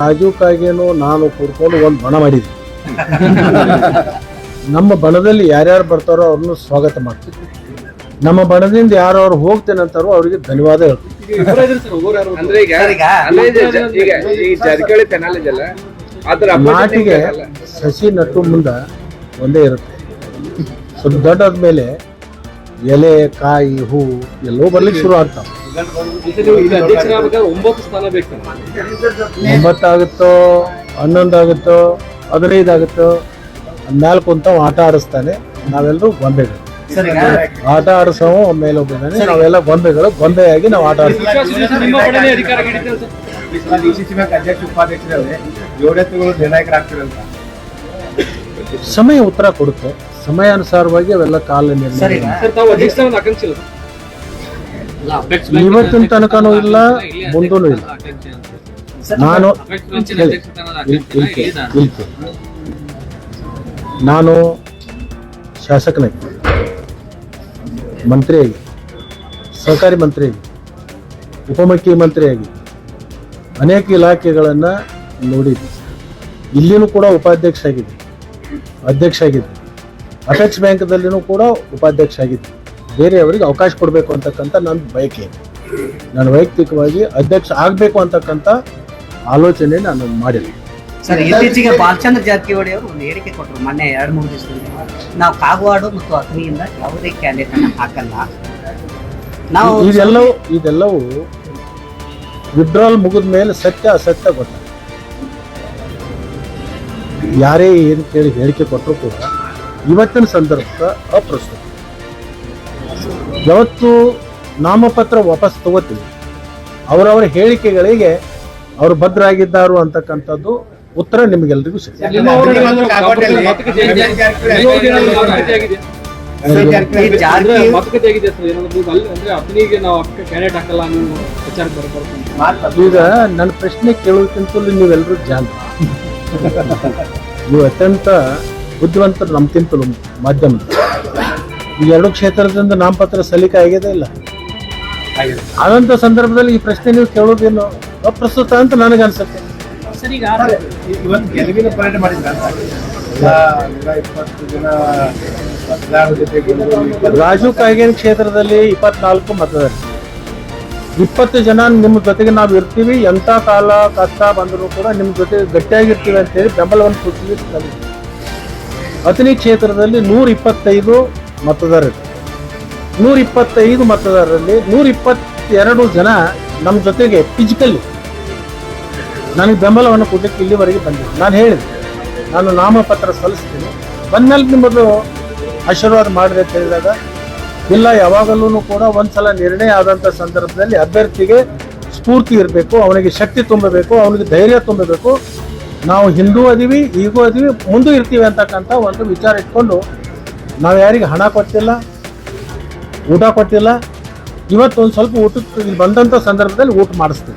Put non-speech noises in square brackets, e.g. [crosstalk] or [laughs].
ರಾಜುಕಾಗೇನು ನಾನು ಕೂಡ್ಕೊಂಡು ಒಂದು ಬಣ ಮಾಡಿದ್ವಿ. ನಮ್ಮ ಬಣದಲ್ಲಿ ಯಾರ್ಯಾರು ಬರ್ತಾರೋ ಅವ್ರನ್ನ ಸ್ವಾಗತ ಮಾಡ್ತೀವಿ. ನಮ್ಮ ಬಣದಿಂದ ಯಾರು ಅವ್ರು ಹೋಗ್ತೇನೆ ಅಂತಾರೋ ಅವರಿಗೆ ಧನ್ಯವಾದ ಹೇಳ್ತೀವಿ. ಅಂದ್ರೆ ಈಗ ಸರ್, ಈಗ ಈಗ ಈ ಜಾರಕಿಹೊಳಿ ಪೆನಾಲಜ್ ಅಲ್ಲ ಅದ್ರ opposite ನಾಟಿಗೆ ಸಸಿ ನಟ್ಟು ಮುಂದ ಒಂದೇ ಇರುತ್ತೆ. ಸ್ವಲ್ಪ ದೊಡ್ಡಾದ್ಮೇಲೆ ಎಲೆ ಕಾಯಿ ಹೂ ಎಲ್ಲವೂ ಬರ್ಲಿಕ್ಕೆ ಶುರು ಆಗ್ತಾವ. ಒಂಬತ್ತು ಸ್ಥಾನ ಬೇಕು. ಒಂಬತ್ತಾಗುತ್ತೋ ಹನ್ನೊಂದಾಗುತ್ತೋ ಹದಿನೈದು ಆಗುತ್ತೋ ಅಂತ ಕುಂತ ಆಟ ಆಡಿಸ್ತಾನೆ. ನಾವೆಲ್ಲರೂ ಗೊಂಬೆಗಳು. ಸರ್ ಆಟ ಆಡಿಸೋ ಮೇಲೆ ಒಬ್ಬಿದ್ದಾನೆ ನಾವೆಲ್ಲ ಗೊಂಬೆಗಳು. ಗೊಂಬೆಯಾಗಿ ನಾವು ಆಟ ಆಡಿಸ್ತೀವಿ. ಸಮಯ ಉತ್ತರ ಕೊಡುತ್ತೆ. ಸಮಯಾನುಸಾರವಾಗಿ ಅವೆಲ್ಲ ಕಾಲ ಸರ್. ನಿರ್ಣಯ ಇವತ್ತಿನ ತನಕನೂ ಇಲ್ಲ ಮುಂದೂ ಇಲ್ಲ ನಾನು. ನಾನು ಶಾಸಕನಾಗಿ ಮಂತ್ರಿಯಾಗಿ ಸಹಕಾರಿ ಮಂತ್ರಿಯಾಗಿ ಉಪಮುಖ್ಯಮಂತ್ರಿಯಾಗಿ ಅನೇಕ ಇಲಾಖೆಗಳನ್ನು ನೋಡಿದ್ದೆ. ಇಲ್ಲಿನೂ ಕೂಡ ಉಪಾಧ್ಯಕ್ಷ ಆಗಿದ್ದೆ. ಅಧ್ಯಕ್ಷ ಆಗಿದ್ದೆ. ಅಪೆಕ್ಸ್ ಬ್ಯಾಂಕ್ದಲ್ಲಿನೂ ಕೂಡ ಉಪಾಧ್ಯಕ್ಷ ಆಗಿದ್ದೆ. ಬೇರೆಯವರಿಗೆ ಅವಕಾಶ ಕೊಡಬೇಕು ಅಂತಕ್ಕಂಥ ನನ್ನ ಬಯಕೆ. ನಾನು ವೈಯಕ್ತಿಕವಾಗಿ ಅಧ್ಯಕ್ಷ ಆಗಬೇಕು ಅಂತಕ್ಕಂಥ ಆಲೋಚನೆ ನಾನು ಮಾಡಿಲ್ಲ. ಸರ್ ಇತ್ತೀಚೆಗೆ ಬಾಲಚಂದ್ರ ಜಾರಕಿಹೊಳಿ ಅವರು ಒಂದು ಹೇಳಿಕೆ ಕೊಟ್ಟರು ಮೊನ್ನೆ ಎರಡು ಮೂರು ದಿವಸದಿಂದ. ನಾವು ಕಾಗವಾಡು ಮತ್ತು ಅಗ್ನಿಯಿಂದ ಯಾವುದೇ ಕ್ಯಾಂಡಿಡೇಟ್ ಅನ್ನ ಹಾಕಲ್ಲ. ನಾವು ಇದೆಲ್ಲವೂ ಇದೆಲ್ಲವೂ ವಿಡ್ರಾಲ್ ಮುಗಿದ ಮೇಲೆ ಸತ್ಯ ಅಸತ್ಯ ಗೊತ್ತ. ಯಾರೇ ಏನು ಕೇಳಿ ಹೇಳಿಕೆ ಕೊಟ್ಟರು ಕೂಡ ಇವತ್ತಿನ ಸಂದರ್ಭ ಅಪ್ರಸ್ತುತ. ಯಾವತ್ತು ನಾಮಪತ್ರ ವಾಪಸ್ ತಗೋತೀವಿ ಅವರವರ ಹೇಳಿಕೆಗಳಿಗೆ ಅವರು ಭದ್ರಾಗಿದ್ದಾರು ಅಂತಕ್ಕಂಥದ್ದು ಉತ್ತರ ನಿಮಗೆಲ್ರಿಗೂ ಈಗ ನನ್ನ ಪ್ರಶ್ನೆ ಕೇಳೋದಕ್ಕಿಂತಲೂ ನೀವೆಲ್ಲರೂ ಜಾಣ. [laughs] ನೀವು ಅತ್ಯಂತ ಬುದ್ಧಿವಂತರು ನಮ್ಗಿಂತಲೂ ಮಾಧ್ಯಮ. ಈ ಎರಡು ಕ್ಷೇತ್ರದಿಂದ ನಾಮಪತ್ರ ಸಲ್ಲಿಕೆ ಆಗಿದೆ ಇಲ್ಲ. ಆದಂತ ಸಂದರ್ಭದಲ್ಲಿ ಈ ಪ್ರಶ್ನೆ ನೀವು ಕೇಳೋದೇನು ಅಪ್ರಸ್ತುತ ಅಂತ ನನಗೆ ಅನ್ಸುತ್ತೆ. ಗೆಲುವಿನ ಮಾಡಿದ್ರ ಮತದಾರರ ರಾಜು ಕಾಗೇನ್ ಕ್ಷೇತ್ರದಲ್ಲಿ ಇಪ್ಪತ್ನಾಲ್ಕು ಮತದಾರ ಇಪ್ಪತ್ತು ಜನ ನಿಮ್ಮ ಜೊತೆಗೆ ನಾವು ಇರ್ತೀವಿ ಎಂಥ ಕಾಲ ಕಷ್ಟ ಬಂದರೂ ಕೂಡ ನಿಮ್ಮ ಜೊತೆ ಗಟ್ಟಿಯಾಗಿರ್ತೀವಿ ಅಂತೇಳಿ ಬೆಂಬಲವನ್ನು ಕೊಡ್ತೀವಿ ನಮಗೆ ಅತನಿ ಕ್ಷೇತ್ರದಲ್ಲಿ ನೂರ ಇಪ್ಪತ್ತೈದು ಮತದಾರರು. ನೂರ ಇಪ್ಪತ್ತೈದು ಮತದಾರರಲ್ಲಿ ನೂರ ಇಪ್ಪತ್ತೆರಡು ಜನ ನಮ್ಮ ಜೊತೆಗೆ ಫಿಸಿಕಲಿ ನನಗೆ ಬೆಂಬಲವನ್ನು ಕೊಡಲಿಕ್ಕೆ ಇಲ್ಲಿವರೆಗೆ ಬಂದಿದ್ದೆ ನಾನು ಹೇಳಿದೆ, ನಾನು ನಾಮಪತ್ರ ಸಲ್ಲಿಸ್ತೀನಿ. ಬಂದ್ಮೇಲೆ ನಿಮ್ಮದು ಆಶೀರ್ವಾದ ಮಾಡಿದೆ ಅಂತ ಹೇಳಿದಾಗ, ಇಲ್ಲ ಯಾವಾಗಲೂ ಕೂಡ ಒಂದ್ಸಲ ನಿರ್ಣಯ ಆದಂಥ ಸಂದರ್ಭದಲ್ಲಿ ಅಭ್ಯರ್ಥಿಗೆ ಸ್ಫೂರ್ತಿ ಇರಬೇಕು, ಅವನಿಗೆ ಶಕ್ತಿ ತುಂಬಬೇಕು, ಅವನಿಗೆ ಧೈರ್ಯ ತುಂಬಬೇಕು. ನಾವು ಹಿಂದೂ ಅದೀವಿ, ಈಗೂ ಅದೀವಿ, ಮುಂದೂ ಇರ್ತೀವಿ ಅಂತಕ್ಕಂಥ ಒಂದು ವಿಚಾರ ಇಟ್ಕೊಂಡು ನಾವು ಯಾರಿಗೆ ಹಣ ಕೊಟ್ಟಿಲ್ಲ ಊಟ ಕೊಟ್ಟಿಲ್ಲ ಇವತ್ತು ಒಂದು ಸ್ವಲ್ಪ ಊಟಕ್ಕೆ ಬಂದಂಥ ಸಂದರ್ಭದಲ್ಲಿ ಊಟ ಮಾಡಿಸ್ತೀವಿ.